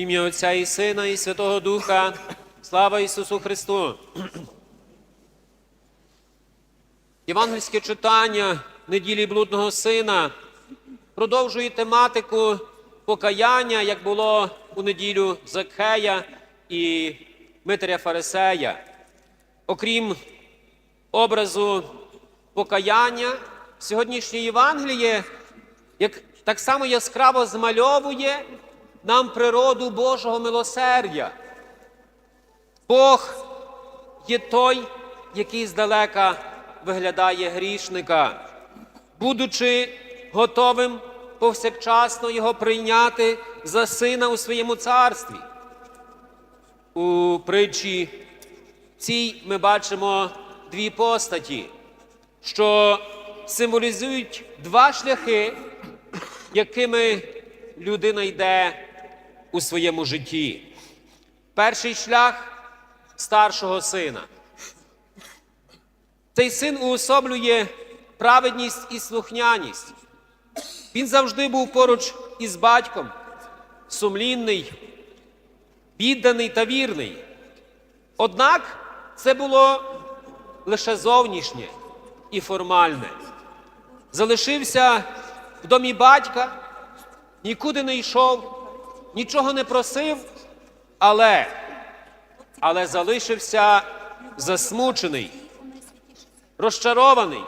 Ім'я Отця і Сина, і Святого Духа. Слава Ісусу Христу! Євангельське читання неділі блудного сина продовжує тематику покаяння, як було у неділю Закхея і Митря Фарисея. Окрім образу покаяння, сьогоднішнє Євангеліє як так само яскраво змальовує нам природу Божого милосердя. Бог є той, який здалека виглядає грішника, будучи готовим повсякчасно його прийняти за сина у своєму царстві. У притчі цій ми бачимо дві постаті, що символізують два шляхи, якими людина йде у своєму житті. Перший шлях старшого сина. Цей син уособлює праведність і слухняність. Він завжди був поруч із батьком, сумлінний, відданий та вірний. Однак це було лише зовнішнє і формальне. Залишився в домі батька, нікуди не йшов, нічого не просив, але, але залишився засмучений, розчарований,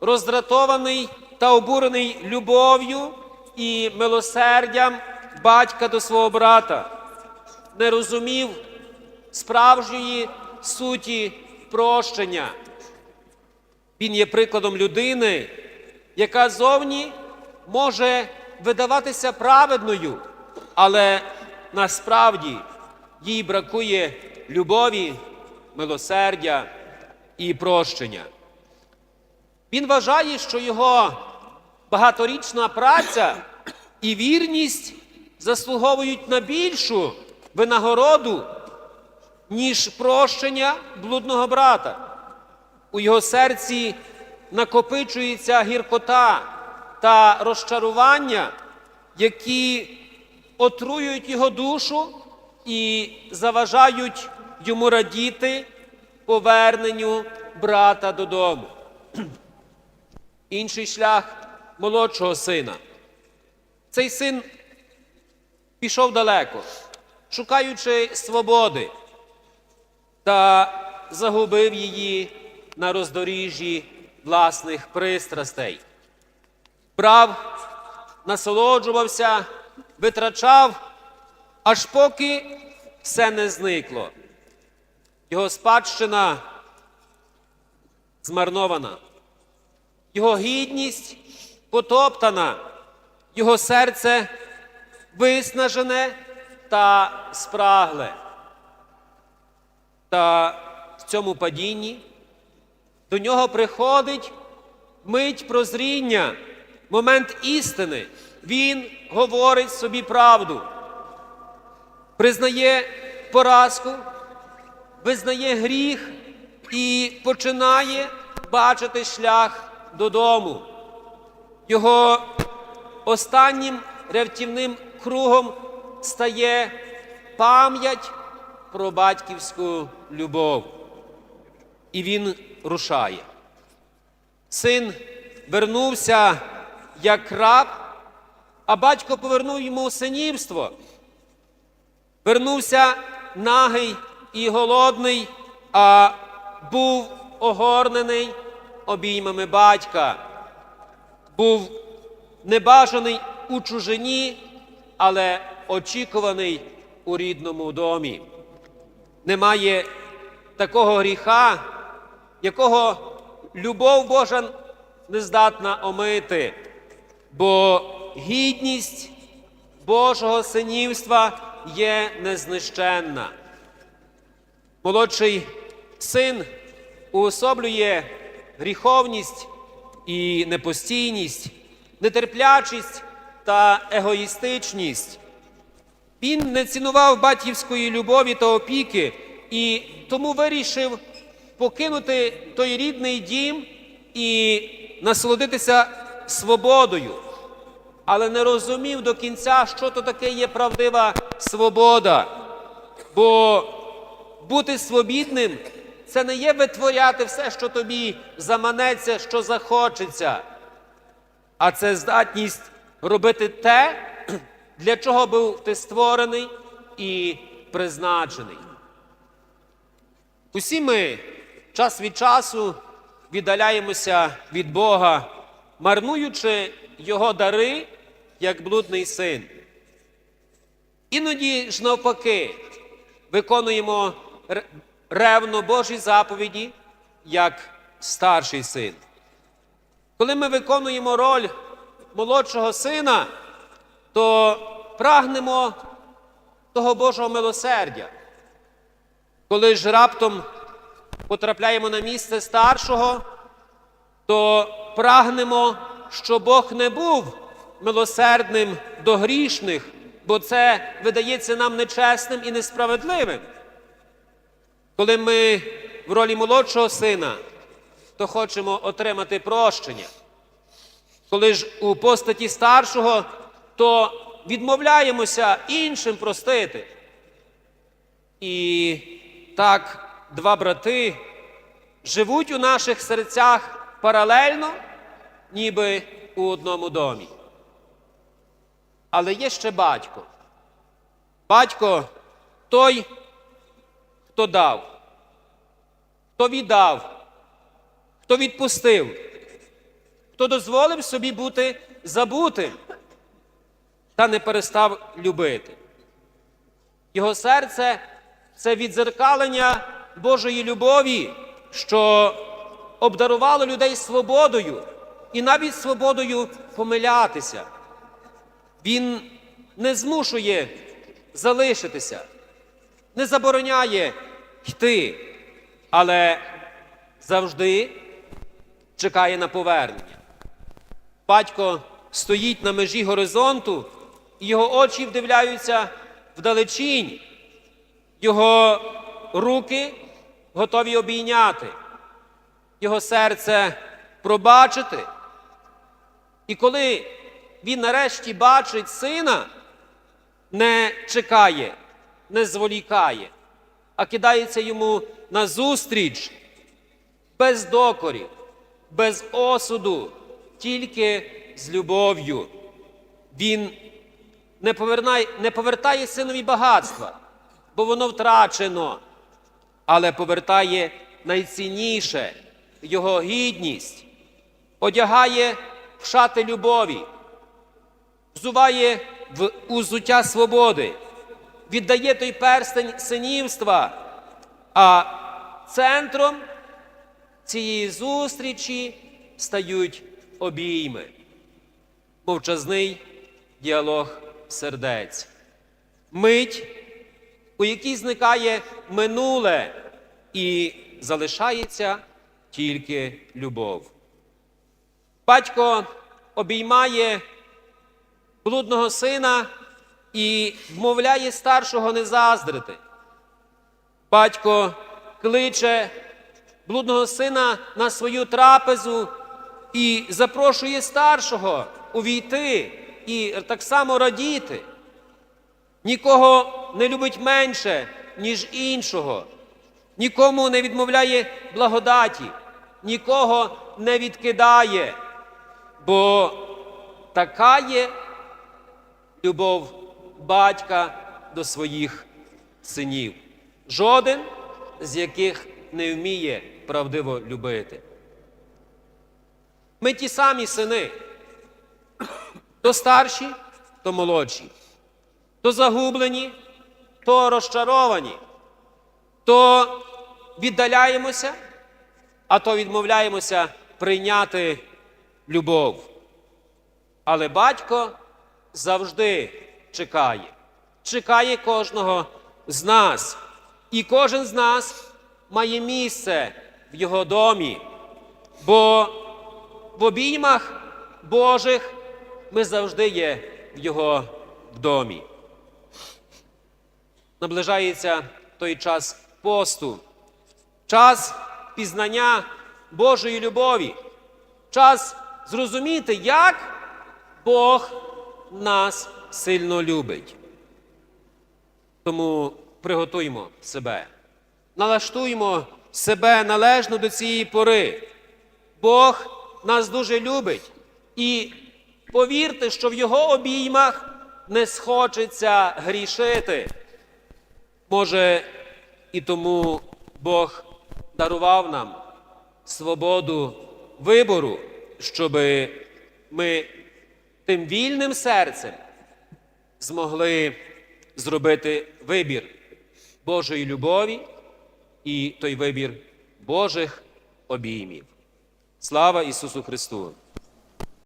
роздратований та обурений любов'ю і милосердям батька до свого брата, не розумів справжньої суті прощення. Він є прикладом людини, яка зовні може видаватися праведною, але насправді їй бракує любові, милосердя і прощення. Він вважає, що його багаторічна праця і вірність заслуговують на більшу винагороду, ніж прощення блудного брата. У його серці накопичується гіркота та розчарування, які отруюють його душу і заважають йому радіти поверненню брата додому. Інший шлях молодшого сина. Цей син пішов далеко, шукаючи свободи, та загубив її на роздоріжжі власних пристрастей. Брав, насолоджувався, витрачав, аж поки все не зникло. Його спадщина змарнована, його гідність потоптана, його серце виснажене та спрагле. Та в цьому падінні до нього приходить мить прозріння, момент істини. Він говорить собі правду, признає поразку, визнає гріх і починає бачити шлях додому. Його останнім рятівним кругом стає пам'ять про батьківську любов. І він рушає. Син вернувся як раб, а батько повернув йому синівство. Вернувся нагий і голодний, а був огорнений обіймами батька. Був небажаний у чужині, але очікуваний у рідному домі. Немає такого гріха, якого любов Божа не здатна омити, бо гідність Божого синівства є незнищенна. Молодший син уособлює гріховність і непостійність, нетерплячість та егоїстичність. Він не цінував батьківської любові та опіки і тому вирішив покинути той рідний дім і насолодитися свободою, але не розумів до кінця, що то таке є правдива свобода. Бо бути свобідним це не є витворяти все, що тобі заманеться, що захочеться, а це здатність робити те, для чого був ти створений і призначений. Усі ми час від часу віддаляємося від Бога, марнуючи Його дари, як блудний син. Іноді ж навпаки виконуємо ревно Божі заповіді, як старший син. Коли ми виконуємо роль молодшого сина, то прагнемо того Божого милосердя. Коли ж раптом потрапляємо на місце старшого, то прагнемо, щоб Бог не був милосердним до грішних, бо це видається нам нечесним і несправедливим. Коли ми в ролі молодшого сина, то хочемо отримати прощення. Коли ж у постаті старшого, то відмовляємося іншим простити. І так два брати живуть у наших серцях паралельно, ніби у одному домі. Але є ще батько. Батько той, хто дав, хто віддав, хто відпустив, хто дозволив собі бути забутим та не перестав любити. Його серце це відзеркалення Божої любові, що обдарувало людей свободою і навіть свободою помилятися. Він не змушує залишитися, не забороняє йти, але завжди чекає на повернення. Батько стоїть на межі горизонту, і його очі вдивляються вдалечінь, його руки готові обійняти, його серце пробачити. І коли він нарешті бачить сина, не чекає, не зволікає, а кидається йому назустріч без докорів, без осуду, тільки з любов'ю. Він не повертає, не повертає синові багатства, бо воно втрачено, але повертає найцінніше його гідність, одягає в шати любові, взуває в узуття свободи, віддає той перстень синівства, а центром цієї зустрічі стають обійми, мовчазний діалог сердець, мить, у якій зникає минуле і залишається тільки любов. Батько обіймає блудного сина і вмовляє старшого не заздрити. Батько кличе блудного сина на свою трапезу і запрошує старшого увійти і так само радіти. Нікого не любить менше, ніж іншого, нікому не відмовляє благодаті, нікого не відкидає, бо така є любов батька до своїх синів, жоден з яких не вміє правдиво любити. Ми ті самі сини, то старші, то молодші, то загублені, то розчаровані, то віддаляємося, а то відмовляємося прийняти любов. Але батько завжди чекає, чекає кожного з нас. І кожен з нас має місце в його домі, бо в обіймах Божих ми завжди є в його домі. Наближається той час посту, час пізнання Божої любові, час зрозуміти, як Бог нас сильно любить. Тому приготуймо себе, налаштуймо себе належно до цієї пори. Бог нас дуже любить. І повірте, що в Його обіймах не схочеться грішити. Може, і тому Бог дарував нам свободу вибору, щоб ми тим вільним серцем змогли зробити вибір Божої любові і той вибір Божих обіймів. Слава Ісусу Христу!